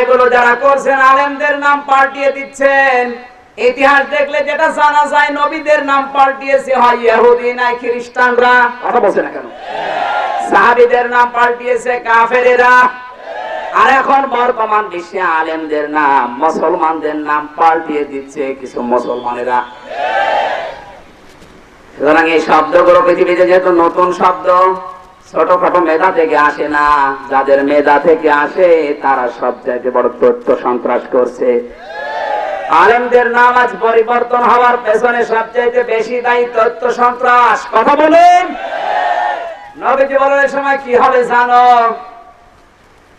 এগুলো যারা করছেন, আলেমদের নাম পাল্টিয়ে দিচ্ছেন। ইতিহাস দেখলে যেটা জানা যায়, নবীদের নাম পাল্টিয়েছে। হয় ইহুদি নাই, খ্রিস্টানরা। কথা বলছে না কেন? সাহাবীদের নাম পাল্টিয়েছে, কাফেরেরা। আর এখন বর্তমান বিশ্বে আলেমদের নাম, মুসলমানদের নাম পাল্টিয়ে দিচ্ছে কিছু মুসলমানেরা। সুতরাং এই শব্দগুলো পৃথিবীতে যেহেতু নতুন শব্দ ছোটখাটো মেধা থেকে আসে না। যাদের মেধা থেকে আসে, তারা সব জায়গায় বড় তথ্য সন্ত্রাস করছে। আলেমদের নাম আজ পরিবর্তন হওয়ার পেছনে সবচাইতে বেশি দায়ী তথ্য সন্ত্রাস। কথা বলেন। নবীজি এই সময় কি হবে জানো?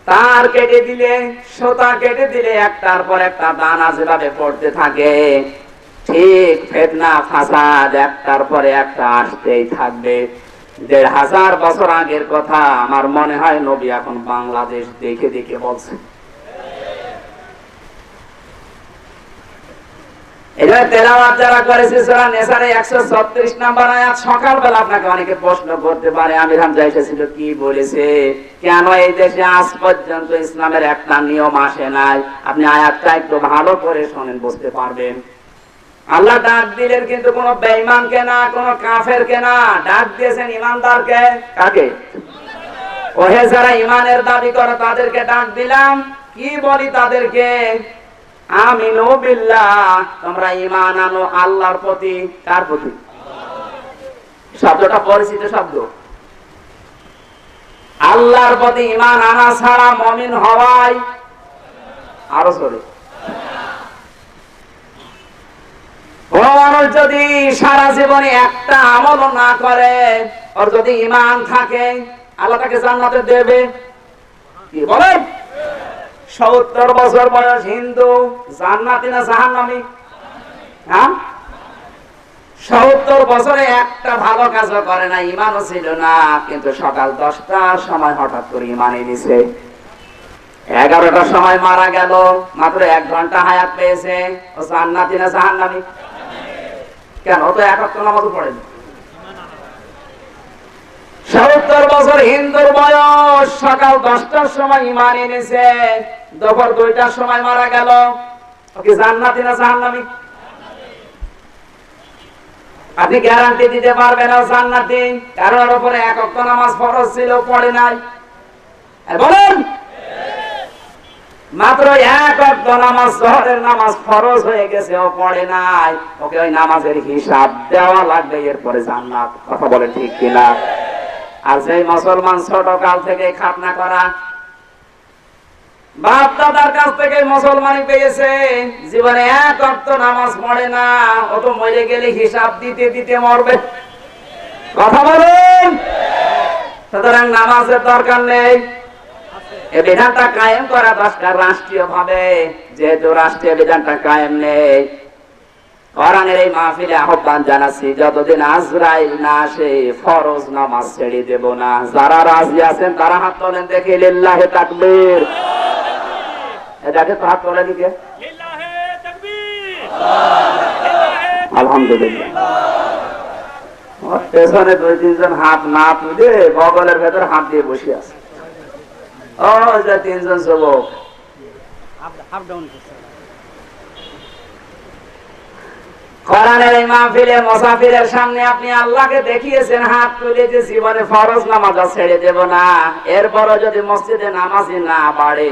তার কেটে দিলে, সুতা কেটে দিলে একটার পর একটা দানা যেভাবে পড়তে থাকে, ঠিক ফেতনা, ফাসাদ একটার পরে একটা আসতেই থাকবে। দেড় হাজার বছর আগের কথা আমার মনে হয় নবী এখন বাংলাদেশ দেখে দেখে বলছে তেলাওয়াত যারা করেছে সূরা নেসারে 136 নাম্বার আয়াত, সকালবেলা আপনাকে অনেকে প্রশ্ন করতে পারে কি বলেছে? কেন এই দেশে আজ পর্যন্ত ইসলামের একটা নিয়ম আসে নাই? আপনি আয়াতটা একটু ভালো করে শোনেন, বুঝতে পারবেন। আল্লাহ ডাক দিলেন কিন্তু কোন বেঈমানকে না, কোন কাফেরকে না। ডাক দিয়েছেন ইমানদারকে। কাকে? ওহে যারা ইমানের দাবি করে তাদেরকে ডাক দিলাম। কি বলি তাদেরকে? আমিনু বিল্লাহ। তোমরা ঈমান আনো আল্লাহর প্রতি। কার প্রতি? শব্দটা পরিচিত শব্দ। আল্লাহর প্রতি ইমান আনা ছাড়া মুমিন হওয়াই আরও সরে মানুষ যদি সারা জীবনে একটা আমল না করে, ওর যদি ঈমান থাকে, আল্লাহ তাকে জান্নাতে দেবে। কি বলেন? সত্তর বছর বয়স হিন্দু, জান্নাতি না জাহান্নামি? হ্যাঁ? সত্তর বছরে একটা ভালো কাজও করে না ইমানও ছিল না, কিন্তু সকাল দশটার সময় হঠাৎ করে ইমান এনেছে। এগারোটার সময় মারা গেল, মাত্র এক ঘণ্টা হায়াত পেয়েছে, ও জান্নাতি না জাহান্নামি? কেন? তো একাত্তর নামাজও সত্তর বছর হিন্দুর বয়স, সকাল দশটার সময় ইমান এনেছে, দুপুর দুইটার সময় মারা গেল। জান্নাতি না জাহান্নামি? আপনি গ্যারান্টি দিতে পারবেন না জান্নাতি কারণ ওর উপরে এক নামাজ ফরজ ছিল, পড়ে নাই। বলেন মাত্র এক অক্ত নামাজ, জহরের নামাজ ফরজ হয়ে গেছে, ও পড়ে নাই। ওকে ওই নামাজের হিসাব দেওয়া লাগবে, এরপরে জান্নাত। কথা বলে ঠিক কিনা? আর সেই মুসলমান ছোট কাল থেকে খাতনা করা বাপ দাদার কাছ থেকে মুসলমানি পেয়েছে, জীবনে এক অক্ত নামাজ পড়ে না, ও তো মরে গেলে হিসাব দিতে দিতে মরবে। কথা বলুন। সুতরাং নামাজের দরকার নেই। এ বিধানটা কায়েম করা দরকার রাষ্ট্রীয় ভাবে যেহেতু রাষ্ট্রীয় বিধানটা কায়েম নেই। এই মাহফিলে আহ্বান জানাচ্ছি, যতদিন আজরাইল না আসে, ফরজ নামাজ ছেড়ে দেব না। যারা রাজি আছেন, তারা হাত তোলেন দেখে তাকবীর। তো হাত তোলে দিকে। লিল্লাহে আলহামদুলিল্লাহ পেছনে দুই তিনজন হাত না তুলে বগলের ভেতর হাত দিয়ে বসে আছে। ও যে তিনজন যুবক। হাফ ডাউন করছে। কোরআনের এই মাহফিলে মুসাফিরের সামনে আপনি আল্লাহকে দেখিয়েছেন হাত তুলে যে জীবনে ফরজ নামাজ ছেড়ে দেব না। এরপরও যদি মসজিদে নামাজি না বাড়ে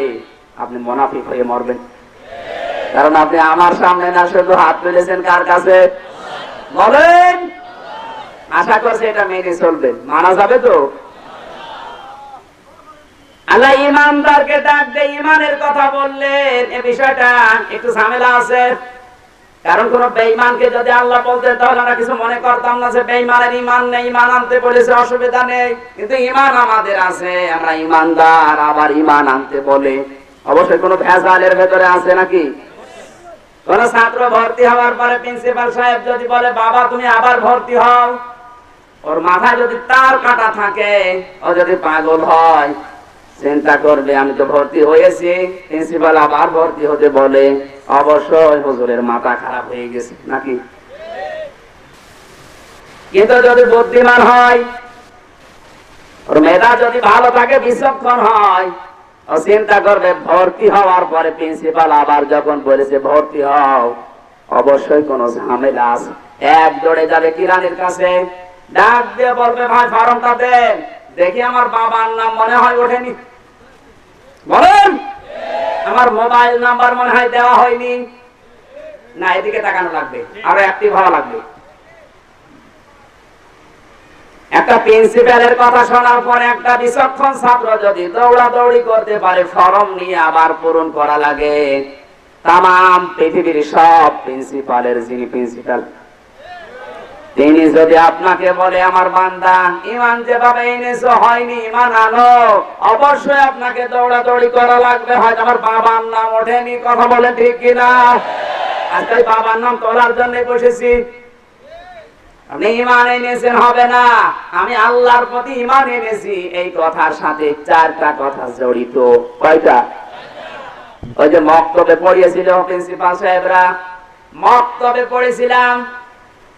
আপনি মুনাফিক হয়ে মরবেন। কারণ আপনি আমার সামনে না শুধু হাত তুলেছেন কার কাছে? বলেন। আশা করছি এটা মেনে চলবেন মানা যাবে তো? আল্লাহ ইমানদারকে ডাক দিয়ে ইমানের কথা বললেন। এ বিষয়টা একটু ঝামেলা আছে। কারণ কোন বেঈমানকে যদি আল্লাহ বলতে তাহলে আমরা কিছু মনে করতাম না যে বেঈমানের ইমান নেই ইমান আনতে বলেছে, অসুবিধা নেই। কিন্তু ইমান আমাদের আছে, আমরা ইমানদার আবার ইমান আনতে বলে। অবশ্যই কোনো ভেজালের ভেতরে আছে নাকি? কোন ছাত্র ভর্তি হওয়ার পরে প্রিন্সিপাল সাহেব যদি বলে, বাবা, তুমি আবার ভর্তি হও। ওর মাথায় যদি তার কাটা থাকে, ও যদি পাগল হয় চিন্তা করবে, আমি তো ভর্তি হয়েছি। প্রিন্সিপাল আবার ভর্তি হতে বলে, অবশ্যই হুজুরের মাথা খারাপ হয়ে গেছে, নাকি? কিন্তু যদি বুদ্ধিমান হয়, ওর মেধা যদি ভালো থাকে, বিচক্ষণ হয়, ও চিন্তা করবে, ভর্তি হওয়ার পরে প্রিন্সিপাল আবার যখন বলেছে, ভর্তি হও, অবশ্যই কোনো ঝামেলা আছে। এক দৌড়ে যাবে কিরানির কাছে, ডাক দিয়ে বলবে, ভাই, ফর্মটা দেন। দেখি আমার বাবার নাম মনে হয় ওঠেনি। বলেন? আমার মোবাইল নাম্বার মনে হয় দেওয়া হয়নি। না, এদিকে তাকানো লাগবে। আরও লাগবে। একটা প্রিন্সিপালের কথা শোনার পরে একটা বিচক্ষণ ছাত্র যদি দৌড়াদৌড়ি করতে পারে, ফর্ম নিয়ে আবার পূরণ করা লাগে। তাম পৃথিবীর সব প্রিন্সিপালের যিনি প্রিন্সিপাল তিনি যদি আপনাকে বলে, আমার বান্দা ইমান যেভাবে এনেছো, হয়নি ইমান আনো। অবশ্যই আপনাকে দৌড়াদৌড়ি করা লাগবে। হয়তো আমার বাবার নাম ওঠেনি, কথা বলে ঠিক কিনা? আজকে বাবার নাম তোলার জন্য বসেছি। মক্তবে পড়েছিলাম।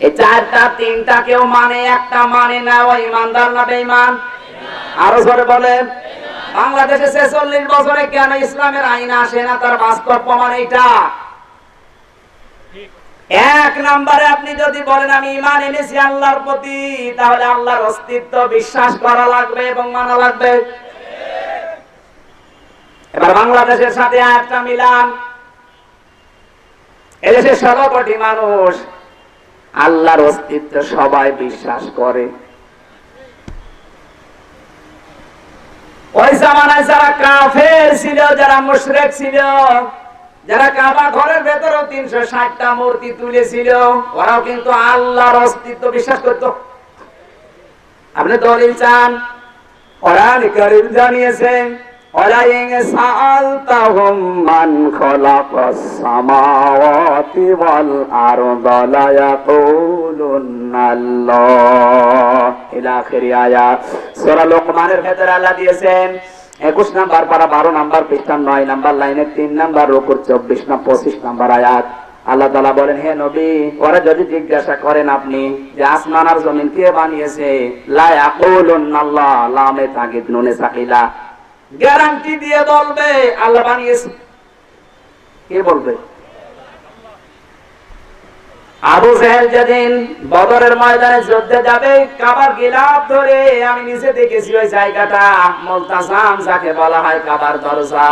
এই চারটা, তিনটা কেউ মানে একটা মানে না ইমানদার না বেঈমান? আরও বলেন। বাংলাদেশে বছরে কেন ইসলামের আইন আসে না? তার বাস্তব প্রমাণ এইটা। এক নম্বরে আপনি যদি বলেন, আমি ইমান এনেছি আল্লাহর প্রতি, তাহলে আল্লাহর অস্তিত্ব বিশ্বাস করা লাগবে এবং মানা লাগবে। এবার বাংলাদেশের সাথে একটা মিলান। এদেশে ষোলো মানুষ আল্লাহর অস্তিত্ব সবাই বিশ্বাস করে। ওই জামানায় যারা কাফের ছিল, যারা মুশরেক ছিল, যারা কাবা ঘরের ভেতরেও তিনশো ষাটটা মূর্তি তুলেছিল, ওরাও কিন্তু আল্লাহর অস্তিত্ব বিশ্বাস করত। আপনি দলিল চান? ওরা জানিয়েছেন ولئن سألتهم من خلق السماوات والأرض ليقولن الله إلى آخر آيات সূরা লোকমানের ভেতরে আল্লাহ দিয়েছেন একুশ নাম্বার পারা বারো নাম্বার পৃষ্ঠা নয় নাম্বার লাইনে তিন নাম্বার রুকুর চব্বিশ না পঁচিশ নাম্বার আয়াত আল্লাহ তালা বলেন হে নবী ওরা যদি জিজ্ঞাসা করেন আপনি যে আসমান আর জমিন কে বানিয়েছে লায়াকুলুন্নাল্লাহ লামে তাগিদ নুনে সাকিলা গ্যারান্টি দিয়ে বলবে, আল্লাহ বানিয়েছে। কে বলবে? আবু জাহেল যেদিন বদরের ময়দানে যুদ্ধে যাবে, কাবার গিলাপ ধরে আমি নিচে দেখেছি ওই জায়গাটা মুলতাসাম যাকে বলা হয় কাবার দরজা।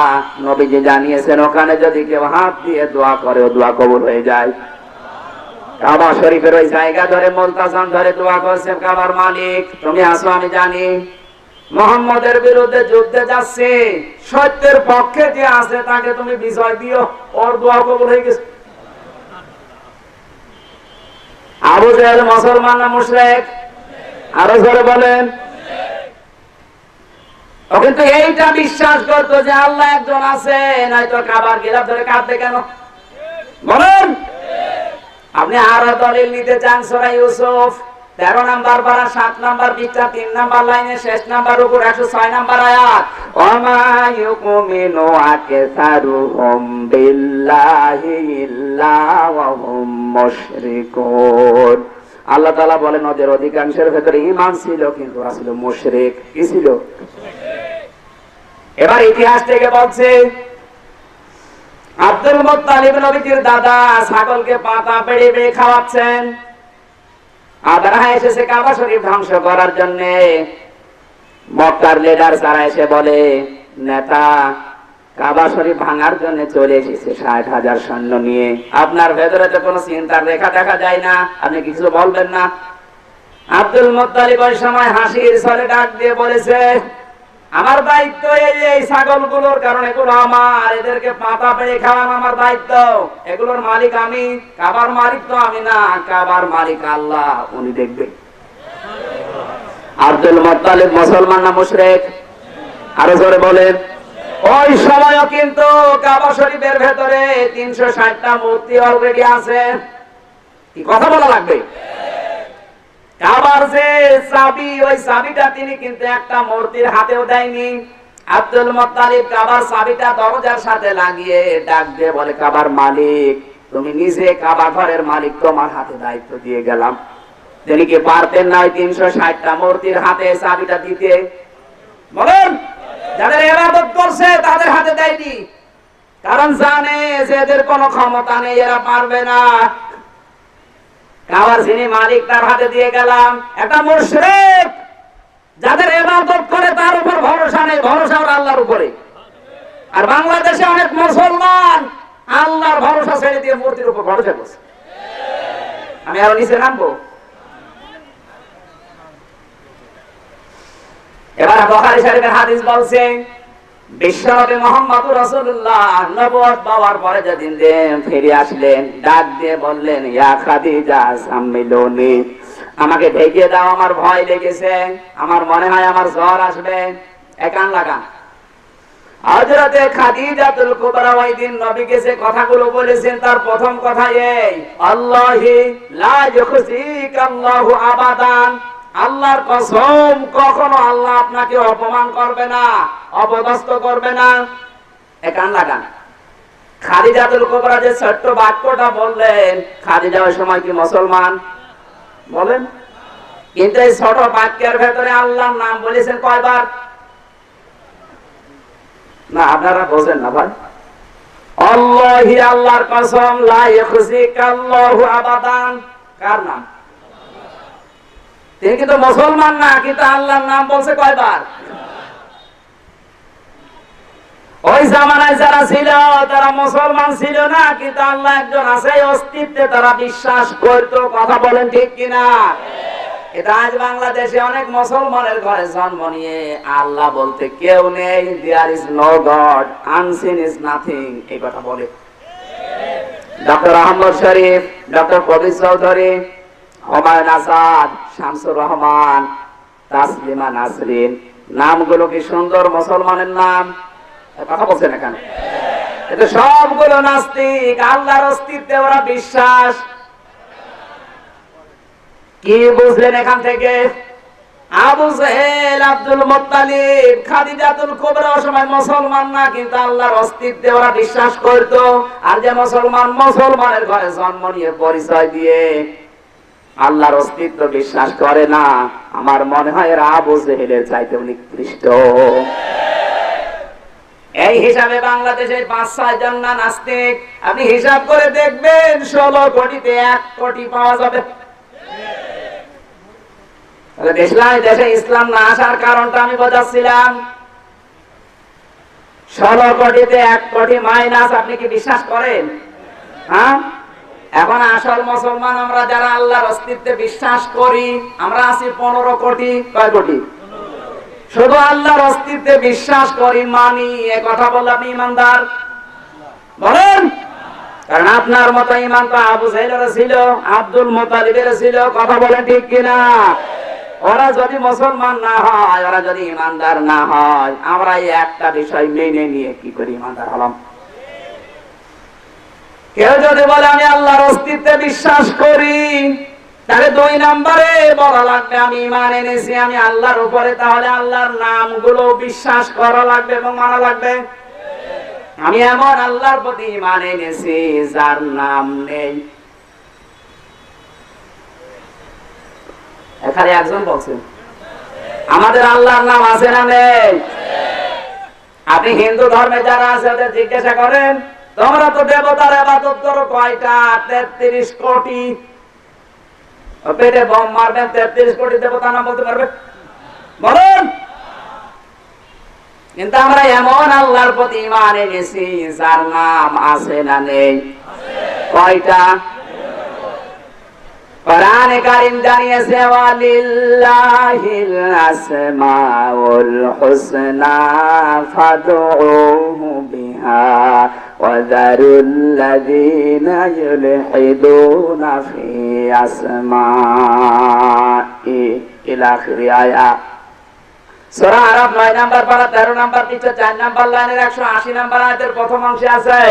নবীজি জানিয়েছেন, ওখানে যদি কেউ হাত দিয়ে দোয়া করে, ও দোয়া কবুল হয়ে যায়। কাবা শরীফের ওই জায়গা ধরে মুলতাসাম ধরে দোয়া করছে কাবার মালিক। তুমি আসো আমি জানি। মোহাম্মদের বিরুদ্ধে যুদ্ধে যাচ্ছে। সত্যের পক্ষে যে আছে তাকে তুমি বিজয় দিও, ওর দোয়া কবুল হয়ে গেছে। আবু জাহেল মুসলমান না মুশরিক? আরও জোরে বলেন। ও কিন্তু এইটা বিশ্বাস করতো যে আল্লাহ একজন আছে নয়তো কাবার গিলাপ ধরে কাঁদবে কেন? বলেন। আপনি আরও দলিল নিতে চান সোরা ইউসুফ? তেরো নাম্বার সাত নাম্বার তিন নাম্বার লাইনে, শেষ নাম্বার উপর একশো ছয় নাম্বার আয়াত। আল্লাহ বলেন, ওদের অধিকাংশের ভেতরে ঈমান ছিল, কিন্তু ছিল মুশরিক। কি ছিল? এবার ইতিহাস থেকে বলছে, আব্দুল মুত্তালিব দাদা ছাগলকে পাতা পেড়ে পেড়ে খাওয়াচ্ছেন। আদারা এসেছে কাবা শরীফ ধ্বংস করার জন্য মক্কার লিডার তারা এসে বলে, নেতা, কাবা শরীফ ভাঙার জন্য চলে এসেছে ষাট হাজার সৈন্য নিয়ে। আপনার ভেতরে তো কোনো চিন্তার রেখা দেখা যায় না, আপনি কিছু বলবেন না? আব্দুল মোত্তালিব ওই সময় হাসির স্বরে ডাক দিয়ে বলেছে আমার দায়িত্ব এই এই ছাগলগুলোর কারণ এগুলো আমার, এদেরকে পাতা পেড়ে খাওয়ানো আমার দায়িত্ব। এগুলোর মালিক আমি, কাবার মালিক তো আমি না, কাবার মালিক আল্লাহ, উনি দেখবে। আব্দুল মুত্তালিব মুসলমান না মুশরিক? আরও জোরে বলেন। ওই সময়ও কিন্তু কাবা শরীফের ভেতরে তিনশো ষাটটা মূর্তি অলরেডি আছে। কি কথা বলা লাগবে? কাবার যে চাবি, ওই চাবিটা তিনি কিন্তু একটা মূর্তির হাতেও দেয়নি। আব্দুল মোত্তালিব কাবার চাবিটা দরজার সাথে লাগিয়ে ডাক দিয়ে বলে, কাবার মালিক, তুমি নিজে কাবা ঘরের মালিক, তোমার হাতে দায়িত্ব দিয়ে গেলাম। তিনি কি পারতেন না ওই তিনশো ষাটটা মূর্তির হাতে চাবিটা দিতে? বলেন, যাদের এরাদত করছে, তাদের হাতে দেয়নি। কারণ জানে যে এদের কোনো ক্ষমতা নেই, এরা পারবে না। কাবার মালিক তার হাতে দিয়ে গেলাম। যাদের এবাদত করে তার উপর ভরসা নেই, ভরসা ওর আল্লাহর উপরে। আর বাংলাদেশে অনেক মুসলমান আল্লাহর ভরসা ছেড়ে দিয়ে মূর্তির উপর ভরসা করছে। আমি আরও নিচে নামবো। এবার বখারি শরীফের হাদিস বলছে বিশ্বনবী মোহাম্মদ রাসূলুল্লাহ নবুয়ত পাওয়ার পরে যেদিন দিন ফিরে আসলেন, ডাক দিয়ে বললেন, ইয়া খাদিজা আমাকে ঢেকে দাও, আমার ভয় লেগেছে। আমার মনে হয় আমার জ্বর আসবে। একান লাগা হযরতে খাদিজাতুল কুবরা ওই দিন নবীকে কথাগুলো বলেছেন, তার প্রথম কথা এই, আল্লাহি লা ইউখজিকাল্লাহু আবাদান। আল্লাহর কসম, কখনো আল্লাহ আপনাকে অপমান করবে না, অপদস্থ করবে না। এ কান লাগান। খাদিজাতুল কুবরা যে ছোট্ট বাক্যটা বললেন, খাদিজা ওই সময় কি মুসলমান? বলেন। কিন্তু এই ছোট বাক্যের ভেতরে আল্লাহর নাম বলেছেন কয়বার? না, আপনারা বোঝেন না ভাই। আল্লাহি আল্লাহর কসম, লা ইউখজিকাল্লাহু আবাদান। কার নাম? তিনি কিন্তু মুসলমান না, কিন্তু আল্লাহর নাম বলছে কয়বার? ওই জামানায় যারা ছিল, তারা মুসলমান ছিল না, কিন্তু আল্লাহ একজন আছে অস্তিত্বে তারা বিশ্বাস করতো। কথা বলেন ঠিক কিনা? এটা আজ বাংলাদেশে অনেক মুসলমানের ঘরে জন্ম নিয়ে আল্লাহ বলতে কেউ নেই there is no God unseen is nothing এই কথা বলে। Doctor Ahmad Sharif, doctor Kabir Chowdhury Humayun Azad Shamsur Rahman, Taslima Nasrin. নামগুলো কি সুন্দর মুসলমানের নাম? কথা বলছেন এখানে। সবগুলো নাস্তিক, আল্লাহর অস্তিত্বে ওরা বিশ্বাস। কি বুঝলেন এখান থেকে? আবু আব্দুল খাদিজাতুল কুবরা সময় মুসলমান না, কিন্তু আল্লাহর অস্তিত্বে ওরা বিশ্বাস করত। আর যে মুসলমান মুসলমানের ঘরে জন্ম নিয়ে পরিচয় দিয়ে আল্লাহর অস্তিত্ব বিশ্বাস করে না। আমার মনে হয় এরা আবু জেহেলের চাইতে নিকৃষ্ট এই হিসাবে বাংলাদেশের পাঁচ ছয় জন না নাস্তিক, আপনি হিসাব করে দেখবেন ষোলো কোটিতে এক কোটি পাওয়া যাবে। দেখলাম দেশে ইসলাম না আসার কারণটা আমি বোঝাচ্ছিলাম। ষোলো কোটিতে এক কোটি মাইনাস, আপনি কি বিশ্বাস করেন? হ্যাঁ? এখন আসল মুসলমান আমরা যারা আল্লাহর অস্তিত্বে বিশ্বাস করি, আমরা আছি পনেরো কোটি, কয় কোটি? শুধু আল্লাহর অস্তিত্বে বিশ্বাস করি, মানি, এ কথা বলে আপনি ইমানদার? বলেন। কারণ আপনার মতো ইমান তো আবু সাইলের ছিল, আব্দুল মোতালিবের ছিল, কথা বলে ঠিক কিনা? ওরা যদি মুসলমান না হয়, ওরা যদি ইমানদার না হয়, আমরা একটা বিষয় মেনে নিয়ে কি করি ইমানদার হলাম? কেউ যদি বলে, আমি আল্লাহর অস্তিত্বে বিশ্বাস করি, তাহলে দুই নম্বরে বলা লাগবে, আমি ইমান এনেছি, আমি আল্লাহর উপরে। তাহলে আল্লাহর নামগুলো বিশ্বাস করা লাগবে এবং মানা লাগবে। আমি এমন আল্লাহর প্রতি ইমান এনেছি, যার নাম নেই। এখানে একজন বলছেন, আমাদের আল্লাহর নাম আছে না নেই? আপনি হিন্দু ধর্মে যারা আছে জিজ্ঞাসা করেন তোমরা তো দেবতার আবাদত করো কয়টা? তেত্রিশ কোটি। পেটে বম মারবেন তেত্রিশ কোটি দেবতা নাম বলতে পারবে? বলুন। কিন্তু আমরা এমন আল্লাহর প্রতি ইমান গেছি যার নাম আছে না নেই? কয়টা? কোরআনে কারীম জানিয়েছে, ওয়ালিল্লাহিল আসমাউল হুসনা ফাদউহু বিহা ওয়াযারুল লাযীনা ইউলহিদুনা ফি আসমাই ইলা আখিরি সূরা আরাফ 9 নাম্বার পারা 13 নাম্বার পৃষ্ঠা 4 নাম্বার লাইনের 180 নাম্বার আয়াতের প্রথম অংশে আছে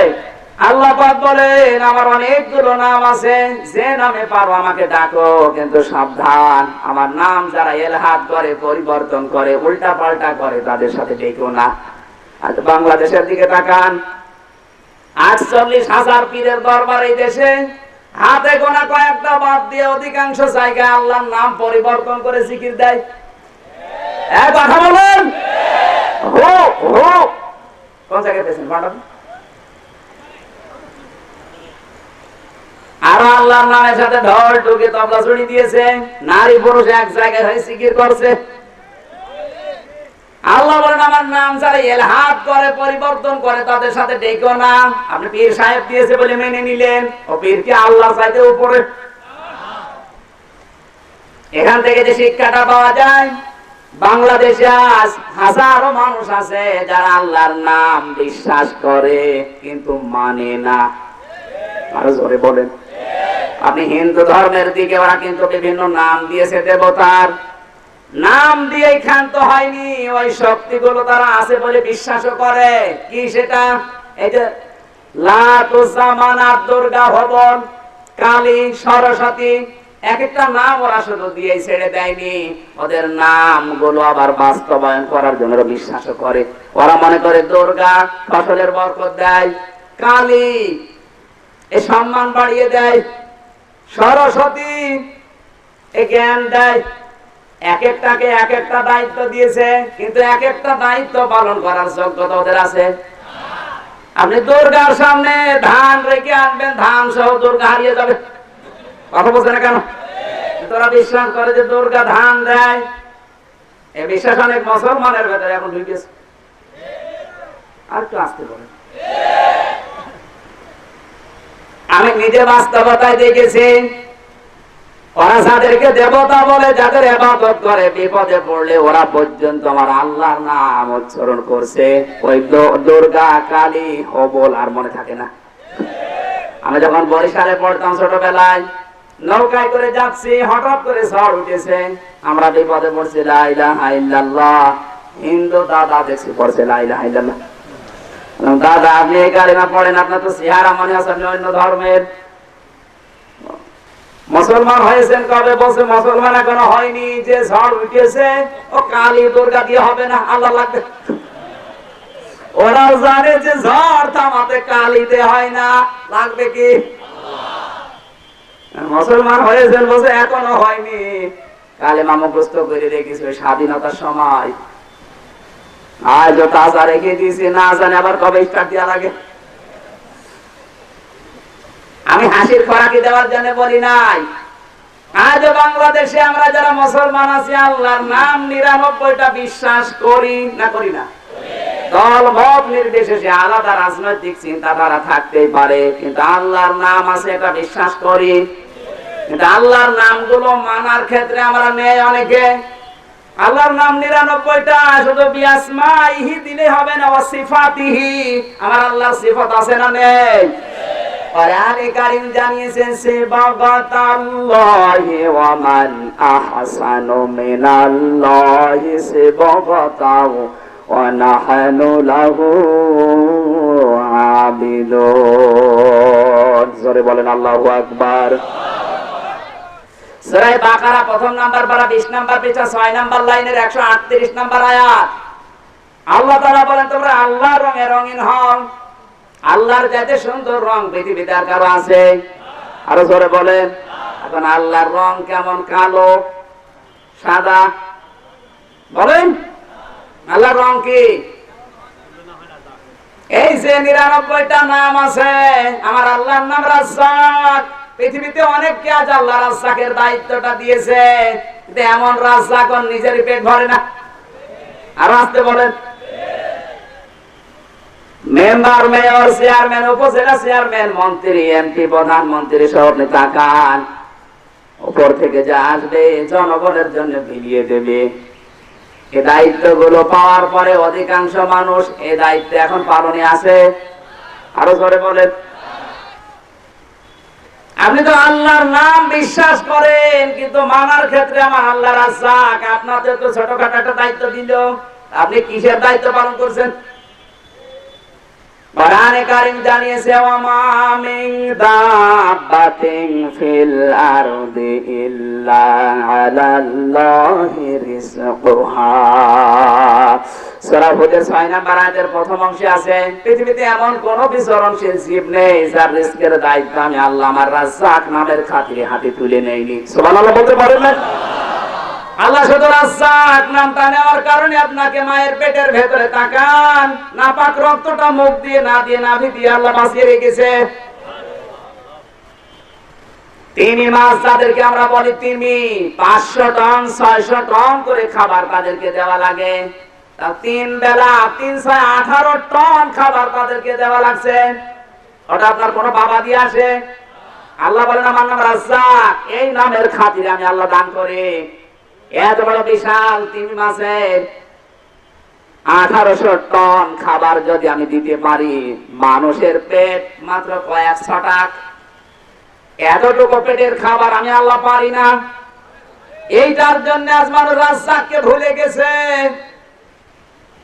আল্লাহ বলেন, আমার অনেকগুলো নাম আছে, যে নামে পারো আমাকে ডাকো, কিন্তু সাবধান, আমার নাম যারা এলহাদ করে, পরিবর্তন করে উল্টা পাল্টা করে, তাদের সাথে ডেকো না। বাংলাদেশের দিকে তাকান। আটচল্লিশ হাজার পীরের দরবার এই দেশে। হাতে গোনা কয়েকটা বাদ দিয়ে অধিকাংশ জায়গায় আল্লাহর নাম পরিবর্তন করে জিকির দেয়। কথা বলেন? হো হো। কোন জায়গায় পেয়েছেন? পাঠান পরিবর্তন করে, তাদের সাথে ডেকো না। আপনি পীর সাহেব দিয়েছে বলে মেনে নিলেন। ও পীর কি আল্লাহ চাইতে উপরে। এখান থেকে যে শিক্ষাটা পাওয়া যায়, বাংলাদেশে আজ হাজারো মানুষ আছে যারা আল্লাহর নাম বিশ্বাস করে, কিন্তু মানে না। আরও জোরে বলেন। আপনি হিন্দু ধর্মের দিকে ওরা কিন্তু বিভিন্ন নাম দিয়েছে দেবতার। নাম দিয়ে ক্ষান্ত হয়নি, ওই শক্তিগুলো তারা আছে বলে বিশ্বাসও করে। কি সেটা? এই যে এক একটা নাম ওরা শুধু দিয়ে ছেড়ে দেয়নি। ওদের আবার বাস্তবায়ন করার জন্য ওরা বিশ্বাসও করে। ওরা মনে করে দুর্গা ফসলের দেয়, কালী এ সম্মান বাড়িয়ে দেয় সরস্বতী জ্ঞান দেয়। এক একটাকে এক একটা দায়িত্ব দিয়েছে, কিন্তু এক একটা দায়িত্ব পালন করার যোগ্যতা ওদের আছে। আপনি দুর্গার সামনে ধান রেখে আনবেন, ধান সহ দুর্গা হারিয়ে যাবে। কথা বলছে না কেন? তোরা বিশ্বাস করে যে দুর্গা ধান দেয়। এ বিশ্বাস অনেক মুসলমানের ভেতরে এখন ঢুকেছে। আর একটু আসতে বলেন। আমি নিজে বাস্তবতায় দেখেছি। ওরা যাদেরকে দেবতা বলে যাদের এবাদত করে বিপদে পড়লে ওরা পর্যন্ত আমার আল্লাহর নাম উচ্চারণ করছে। ওই দুর্গা কালী হবল আর মনে থাকে না। আমি যখন বরিশালে পড়তাম ছোটবেলায় নৌকায় করে যাচ্ছি হঠাৎ করে ঝড় উঠেছে। আমরা বিপদে পড়ছি লাইলা হাইল্লাল্লাহ হিন্দু দাদা দেখছি পড়ছে লাইলা বললাম, দাদা, আপনি এই পড়েন, আপনার তো মনে অন্য ধর্মের। মুসলমান হয়েছেন কবে? বলছে, মুসলমান এখনও হয়নি, যে ঝড় উঠেছে, ও কালী দুর্গা দিয়ে হবে না, আল্লাহ লাগবে। ওরাও জানে যে ঝড় থামাতে কালিতে হয় না, লাগবে কি? মুসলমান হয়েছেন, বলছে, এখনও হয়নি। কালে মুখস্থ করে রেখেছে স্বাধীনতার সময়। তাজা রেখে দিয়েছি, না জানে আবার কবে দেওয়া লাগে। আমি হাসির খরাকি দেওয়ার জন্য বলি নাই। আজ বাংলাদেশে আমরা যারা মুসলমান আছি, আল্লাহর নাম নিরানব্বইটা বিশ্বাস করি না করি না? নির্বিশেষে আলাদা রাজনৈতিক চিন্তাধারা পারে, কিন্তু আল্লাহর নাম আছে এটা বিশ্বাস করি। কিন্তু আল্লাহর নামগুলো মানার ক্ষেত্রে আমরা নেই অনেকে। আল্লাহর নাম নিরানব্বইটা, শুধু বিয়াসমাইহি দিলে হবে না ওয়াসিফাতিহি আমার আল্লাহর সিফাত আছে না নেই? জানিয়েছেন সে আবিদুন জোরে বলেন আল্লাহু আকবার। বাকারা প্রথম নাম্বার 20 নাম্বার 6 নাম্বার লাইনের 138 নাম্বার আয়াত। আল্লাহ তাআলা বলেন, তোমরা আল্লাহর রঙে রঙিন আল্লাহর যাতে সুন্দর রং পৃথিবীতে আর কারও আছে? আরও বলেন, এখন আল্লাহর রং কেমন? কালো? সাদা? বলেন, আল্লাহর রং কি? এই যে নিরানব্বইটা নাম আছে, আমার আল্লাহর নাম রাজ্জাক। পৃথিবীতে অনেককে আজ আল্লাহ রাজ্জাকের দায়িত্বটা দিয়েছে। এমন রাজ্জাক ওর নিজেরই পেট ভরে না। আর আসতে বলেন। উপর থেকে যা আসবে জন্য দেবে। এই দায়িত্বগুলো পাওয়ার পরে অধিকাংশ মানুষ এই দায়িত্ব এখন পালনে আছে। আরও জোরে বলেন। আপনি তো আল্লাহর নাম বিশ্বাস করেন, কিন্তু মানার ক্ষেত্রে আমার আল্লাহর আসাক আপনাদের তো ছোটখাটো একটা দায়িত্ব দিল। আপনি কিসের দায়িত্ব পালন করছেন? কোরআনে কারীম জানিয়েছে ওয়ামা মিন দাব্বাতিন ফিল আরদি ইল্লা আলাল্লাহি রিজকুহা সূরা হুদের 6 নাম্বার আয়াতের প্রথম অংশে আছে, পৃথিবীতে এমন কোন বিচরণশীল জীব নেই যার রিজকের দায়িত্ব আমি আল্লাহ আমার রাজ্জাক নামের খাতিরে হাতে তুলে নেইনি। সুবহানাল্লাহ, বলতে পারেন না? আল্লাহ শুধু রাজ্জাক নামটা নেওয়ার কারণে আপনাকে মায়ের পেটের ভেতরে তাকান। নাপাক রক্তটা মুখ দিয়ে, না দিয়ে নাভি দিয়ে আল্লাহ বাঁচিয়ে রেখেছে। তিমি মাছ তাদেরকে আমরা বলি তিমি। পাঁচশো টন, ছয়শো টন করে খাবার তাদেরকে দেওয়া লাগে। তা তিন বেলা তিনশো আঠারো টন খাবার তাদেরকে দেওয়া লাগছে। ওটা আপনার কোনো বাবা দিয়ে আসে? আল্লাহ বলেন, আমার নাম রাজ্জাক, এই নামের খাতিরে আমি আল্লাহ দান করি। এত বড় বিশাল তিন মাসের আঠারোশো টন খাবার যদি আমি দিতে পারি, মানুষের পেট মাত্র কয়েক ছটাক এতটুকু পেটের খাবার আমি আল্লাহ পারি না। এইটার জন্য আজ মানুষ রাজ্জাককে ভুলে গেছে।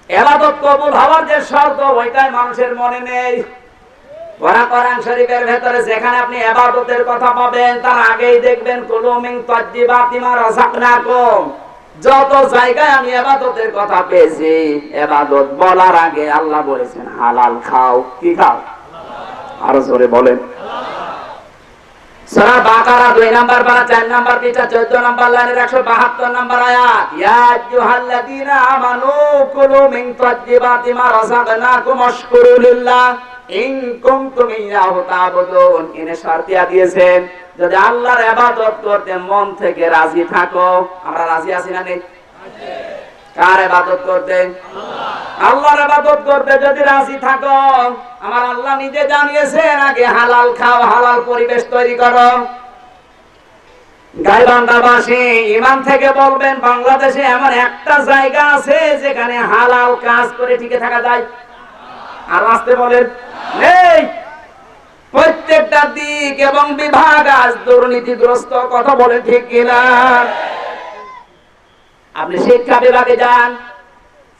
এবাদত কবুল হওয়ার যে শর্ত, ওইটাই মানুষের মনে নেই। ওরা কোরআন শরীফের ভেতরে যেখানে আপনি এবাদতের কথা পাবেন, তার আগেই দেখবেন, কুলুমিন তাজ্জিবাতিমা রাযাকনাকুম। যত জায়গায় আমি এবাদতের কথা পেয়েছি এবাদত বলার আগে আল্লাহ বলেছেন, হালাল খাও। কি খাও? আরও জোরে বলেন। সূরা বাকারা 2 নাম্বার পারা 4 নাম্বার পৃষ্ঠা 14 নাম্বার লাইনের 172 নাম্বার আয়াত। ইয়া আইয়ুহাল্লাযীনা আমানু কুলু মিন তাজ্জিবাতি মা রাযাকনাকুম, ওয়াশকুরু লিল্লাহ ইন কুনতুম তা'বুদুন ইনি শর্তিয়া দিয়েছেন, যদি আল্লাহর করতে মন থেকে রাজি থাকো, আমরা রাজি আছি না কার করতে? আল্লাহর করতে যদি রাজি থাকো, আমার আল্লাহ নিজে জানিয়েছেন, আগে হালাল খাও, হালাল পরিবেশ তৈরি করো। ইমান থেকে বলবেন, বাংলাদেশে এমন একটা জায়গা আছে যেখানে হালাল কাজ করে টিকে থাকা যায়। আর আসতে বলেন নেই প্রত্যেকটা দিক এবং বিভাগ আজ দুর্নীতিগ্রস্ত, কথা বলে ঠিক কিনা? আপনি শিক্ষা বিভাগে যান,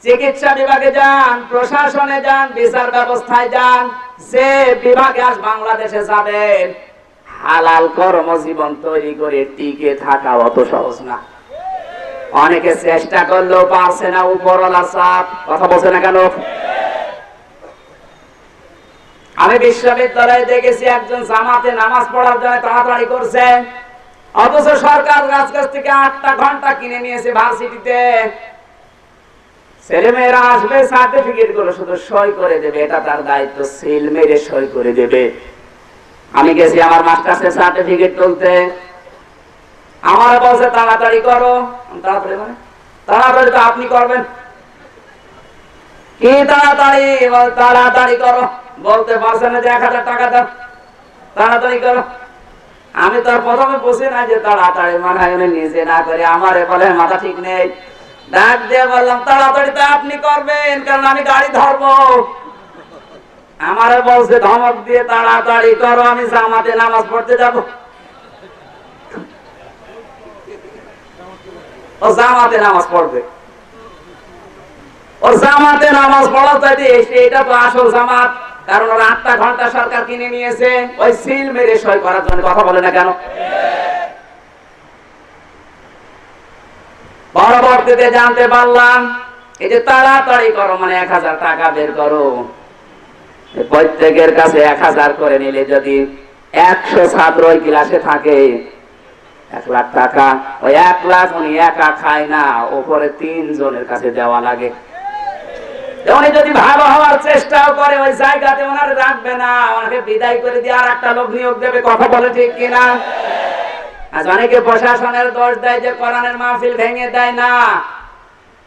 চিকিৎসা বিভাগে যান, প্রশাসনে যান, বিচার ব্যবস্থায় যান, যে বিভাগে আজ বাংলাদেশে যাবেন, হালাল কর্মজীবন তৈরি করে টিকে থাকা অত সহজ না। অনেকে চেষ্টা করলেও পারছে না, উপরওয়ালা চাপ, কথা বলছে না কেন? আমি বিশ্ববিদ্যালয়ে দেখেছি একজন জামাতে নামাজ পড়ার জন্য তাড়াতাড়ি করছে। অথচ সরকার কাছ থেকে আটটা ঘণ্টা কিনে নিয়েছে ভার্সিটিতে। আসবে সই করে দেবে আমি গেছি আমার সার্টিফিকেট আমার তাড়াতাড়ি করো। তাড়াতাড়ি মানে? তাড়াতাড়ি আপনি করবেন। কি তাড়াতাড়ি? তাড়াতাড়ি করো। বলতে পারছে না যে এক হাজার টাকা দাও। তাড়াতাড়ি করো। আমি তো প্রথমে বুঝি না যে তাড়াতাড়ি মানে নিজে না করে আমারে বলে মাথা ঠিক নেই। ডাক দিয়ে বললাম, তাড়াতাড়ি আপনি করবেন, কারণ আমি গাড়ি ধরবো। আমারে বলছে, ধমক দিয়ে তাড়াতাড়ি করো, আমি জামাতে নামাজ পড়তে যাব। ও জামাতে নামাজ পড়বে। ও জামাতে নামাজ পড়া চাইতে এটা তো আসল জামাত। কারণ ওরা আটটা ঘণ্টা সরকার কিনে নিয়েছে, ওই সিল মেরে সই করার জন্য কথা বলে না কেন? পরবর্তীতে জানতে পারলাম, এই যে তাড়াতাড়ি করো মানে এক হাজার টাকা বের করো। প্রত্যেকের কাছে এক হাজার করে নিলে যদি একশো ছাত্র ওই ক্লাসে থাকে, এক লাখ টাকা। ওই এক লাখ উনি একা খায় না, ওপরে তিন জনের কাছে দেওয়া লাগে। উনি যদি ভালো হওয়ার চেষ্টাও করে, ওই জায়গাতে ওনার রাখবে না। ওনাকে বিদায় করে দিয়ে আর একটা লোক নিয়োগ দেবে, কথা বলে ঠিক কিনা? আজ অনেকে প্রশাসনের দোষ দেয় যে কোরআনের মাহফিল ভেঙে দেয় না।